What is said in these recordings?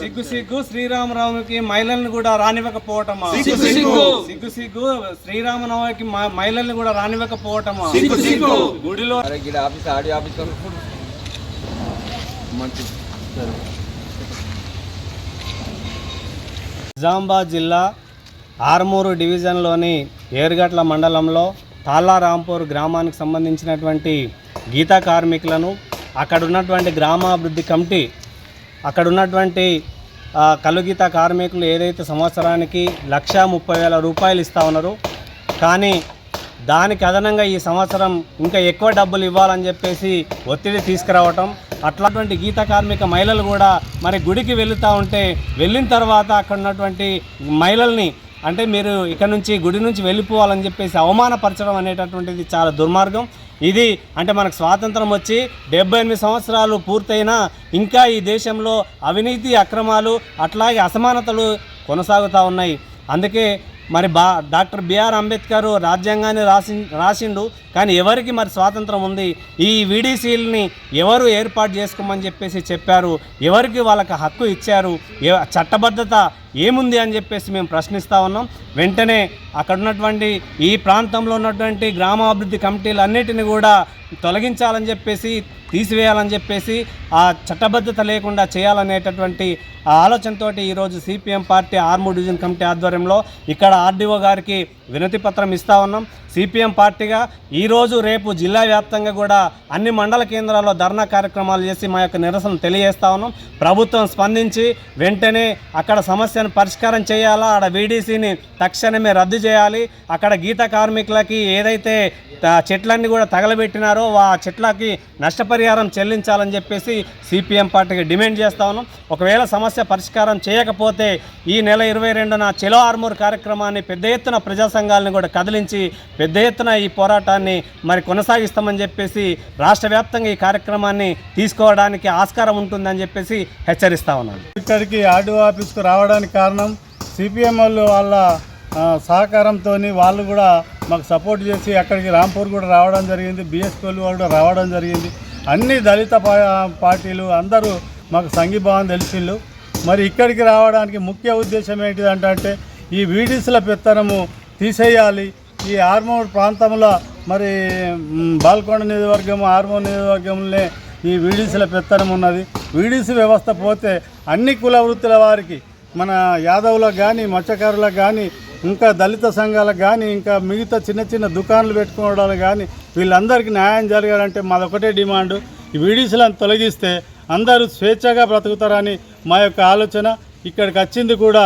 సిగ్గు సిగ్గు శ్రీరామరావుకి మహిళలను కూడా రానివ్వకపోవటమా? సిగ్గు సిగ్గు. సిగ్గు సిగ్గు శ్రీరామనవమికి మహిళల్ని కూడా రానివ్వకపోవటమా? సిగ్గు సిగ్గు. గుడిలో అరే గిడ ఆఫీస్ ఆడియో ఆఫీస్ మంచి నిజామాబాద్ జిల్లా ఆర్మూరు డివిజన్లోని ఏరుగట్ల మండలంలో తాళ్ళారాంపూర్ గ్రామానికి సంబంధించినటువంటి గీతా కార్మికులను అక్కడ ఉన్నటువంటి గ్రామాభివృద్ధి కమిటీ అక్కడ ఉన్నటువంటి కలుగీత కార్మికులు ఏదైతే సంవత్సరానికి లక్ష ముప్పై వేల రూపాయలు ఇస్తూ ఉన్నారు కానీ దానికి అదనంగా ఈ సంవత్సరం ఇంకా ఎక్కువ డబ్బులు ఇవ్వాలని చెప్పేసి ఒత్తిడి తీసుకురావటం అట్లాంటి గీత కార్మిక మహిళలు కూడా మరి గుడికి వెళుతూ ఉంటే వెళ్ళిన తర్వాత అక్కడ ఉన్నటువంటి మహిళల్ని అంటే మీరు ఇక్కడ నుంచి గుడి నుంచి వెళ్ళిపోవాలని చెప్పేసి అవమానపరచడం అనేటటువంటిది చాలా దుర్మార్గం. ఇది అంటే మనకు స్వాతంత్రం వచ్చి డెబ్బై ఎనిమిది సంవత్సరాలు పూర్తయినా ఇంకా ఈ దేశంలో అవినీతి అక్రమాలు అట్లాగే అసమానతలు కొనసాగుతూ ఉన్నాయి. అందుకే మరి బా డాక్టర్ బిఆర్ అంబేద్కర్ రాజ్యాంగాన్ని రాసి రాసిండు. కానీ ఎవరికి మరి స్వాతంత్రం ఉంది? ఈ వీడీసీలని ఎవరు ఏర్పాటు చేసుకోమని చెప్పేసి చెప్పారు? ఎవరికి వాళ్ళకి హక్కు ఇచ్చారు? చట్టబద్ధత ఏముంది అని చెప్పేసి మేము ప్రశ్నిస్తూ ఉన్నాం. వెంటనే అక్కడ ఉన్నటువంటి ఈ ప్రాంతంలో ఉన్నటువంటి గ్రామాభివృద్ధి కమిటీలన్నిటిని కూడా తొలగించాలని చెప్పేసి తీసివేయాలని చెప్పేసి ఆ చట్టబద్ధత లేకుండా చేయాలనేటటువంటి ఆ ఆలోచనతో ఈరోజు CPM party Armur division committee ఆధ్వర్యంలో ఇక్కడ ఆర్డీఓ గారికి వినతి పత్రం ఇస్తా ఉన్నాం. సిపిఎం పార్టీగా ఈరోజు రేపు జిల్లా వ్యాప్తంగా కూడా అన్ని మండల కేంద్రాల్లో ధర్నా కార్యక్రమాలు చేసి మా యొక్క నిరసన తెలియజేస్తా ఉన్నాం. ప్రభుత్వం స్పందించి వెంటనే అక్కడ సమస్యను పరిష్కారం చేయాలా? ఆడ వీడీసీని తక్షణమే రద్దు చేయాలి. అక్కడ గీత కార్మికులకి ఏదైతే చెట్లన్నీ కూడా తగలబెట్టినారో ఆ చెట్లకి నష్టపరిహారం చెల్లించాలని చెప్పేసి సిపిఎం పార్టీకి డిమాండ్ చేస్తా ఉన్నాం. ఒకవేళ సమస్య పరిష్కారం చేయకపోతే ఈ నెల ఇరవై రెండున చెలో ఆర్మూర్ కార్యక్రమాన్ని పెద్ద ఎత్తున ప్రజా సంఘాలను కూడా కదిలించి పెద్ద ఎత్తున ఈ పోరాటాన్ని మరి కొనసాగిస్తామని చెప్పేసి రాష్ట్ర వ్యాప్తంగా ఈ కార్యక్రమాన్ని తీసుకోవడానికి ఆస్కారం ఉంటుందని చెప్పేసి హెచ్చరిస్తా ఉన్నాను. ఇక్కడికి ఆర్డీఓ ఆఫీస్కు రావడానికి కారణం సిపిఎం వాళ్ళు వాళ్ళ సహకారంతో వాళ్ళు కూడా మాకు సపోర్ట్ చేసి అక్కడికి రాంపూర్ కూడా రావడం జరిగింది బిఎస్పీ వాళ్ళు కూడా రావడం జరిగింది. అన్ని దళిత పార్టీలు అందరూ మాకు సంఘీభావం తెలిసిళ్ళు మరి ఇక్కడికి రావడానికి ముఖ్య ఉద్దేశం ఏంటిదంటే ఈ వీడిస్ల పెత్తనము తీసేయాలి ఈ ఆర్మూర్ ప్రాంతంలో మరి బాల్కొండ నియోజకవర్గం ఆర్మూర్ నియోజకవర్గంలో ఈ వీడీసీల పెత్తనం ఉన్నది. వీడీసీ వ్యవస్థ పోతే అన్ని కుల వృత్తుల వారికి మన యాదవులకు కానీ మత్స్యకారులకు కానీ ఇంకా దళిత సంఘాలకు కానీ ఇంకా మిగతా చిన్న చిన్న దుకాణాలు పెట్టుకోవడానికి కానీ వీళ్ళందరికీ న్యాయం జరగాలంటే మాదొకటే డిమాండ్. ఈ వీడీసీలను తొలగిస్తే అందరూ స్వేచ్ఛగా బ్రతుకుతారని మా యొక్క ఆలోచన. ఇక్కడికి వచ్చింది కూడా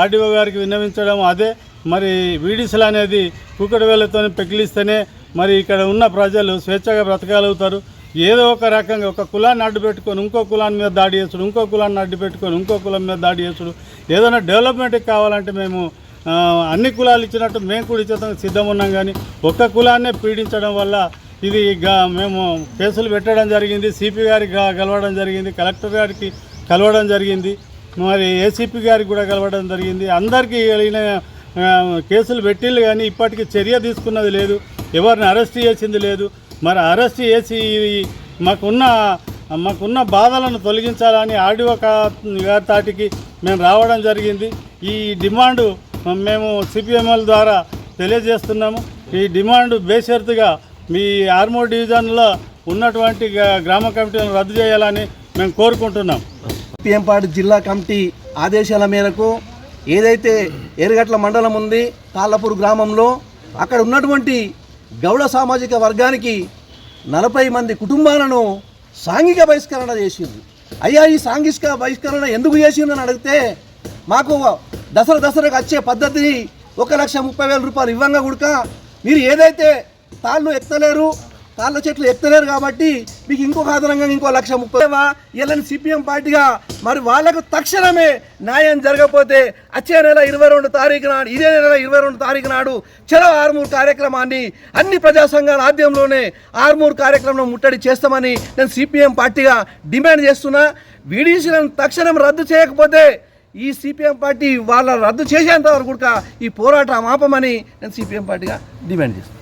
ఆర్డీఓ గారికి విన్నవించడం అదే. మరి వీడిసలు అనేది కుక్కడి వేలతో పెకిలిస్తేనే మరి ఇక్కడ ఉన్న ప్రజలు స్వేచ్ఛగా బ్రతకగలుగుతారు. ఏదో ఒక రకంగా ఒక కులాన్ని అడ్డు పెట్టుకొని ఇంకో కులాన్ని మీద దాడి చేసుడు ఇంకో కులాన్ని అడ్డు పెట్టుకొని ఇంకో కులం మీద దాడి చేసుడు. ఏదైనా డెవలప్మెంట్కి కావాలంటే మేము అన్ని కులాలు ఇచ్చినట్టు మేము కూడా ఇచ్చేస్తాం సిద్ధం ఉన్నాం కానీ ఒక్క కులాన్నే పీడించడం వల్ల ఇది మేము కేసులు పెట్టడం జరిగింది సిపి గారికి కలవడం జరిగింది కలెక్టర్ గారికి కలవడం జరిగింది మరి ఏసీపీ గారికి కూడా కలవడం జరిగింది. అందరికీ వెళ్ళిన కేసులు పెట్టిళ్ళు కానీ ఇప్పటికీ చర్య తీసుకున్నది లేదు. ఎవరిని అరెస్ట్ చేసింది లేదు. మరి అరెస్ట్ చేసి మాకున్న మాకున్న బాధలను తొలగించాలని ఆర్డీఓ గారి తాటికి మేము రావడం జరిగింది. ఈ డిమాండు మేము సిపిఎంఎల్ ద్వారా తెలియజేస్తున్నాము. ఈ డిమాండ్ బేషరతుగా మీ ఆర్మూర్ డివిజన్లో ఉన్నటువంటి గ్రామ కమిటీలను రద్దు చేయాలని మేము కోరుకుంటున్నాం. పిఎంపాడు జిల్లా కమిటీ ఆదేశాల మేరకు ఏదైతే ఎరగట్ల మండలం ఉంది తాళ్ళపూర్ గ్రామంలో అక్కడ ఉన్నటువంటి గౌడ సామాజిక వర్గానికి నలభై మంది కుటుంబాలను సాంఘిక బహిష్కరణ చేసింది అయ్యా ఈ సాంఘిక బహిష్కరణ ఎందుకు చేసిందని అడిగితే మాకు దసరా దసరాకు వచ్చే పద్ధతి ఒక లక్ష ముప్పై వేల రూపాయలు ఇవ్వంగా గుడక. మీరు ఏదైతే తాళ్ళు ఎత్తలేరు తాళ్ళ చెట్లు ఎత్తలేరు కాబట్టి మీకు ఇంకొక ఆధారంగా ఇంకో లక్ష ముప్పై వీళ్ళని సిపిఎం పార్టీగా మరి వాళ్ళకు తక్షణమే న్యాయం జరగకపోతే వచ్చే నెల ఇరవై రెండు తారీఖు నాడు ఇదే నెల ఇరవై రెండు తారీఖు నాడు చలో ఆర్మూర్ కార్యక్రమాన్ని అన్ని ప్రజా సంఘాల ఆద్యంలోనే ఆర్మూర్ కార్యక్రమం ముట్టడి చేస్తామని నేను సిపిఎం పార్టీగా డిమాండ్ చేస్తున్నా. వీడీసీలను తక్షణం రద్దు చేయకపోతే ఈ సిపిఎం పార్టీ వాళ్ళ రద్దు చేసేంత వరకు కూడా ఈ పోరాటం ఆపమని నేను సిపిఎం పార్టీగా డిమాండ్ చేస్తాను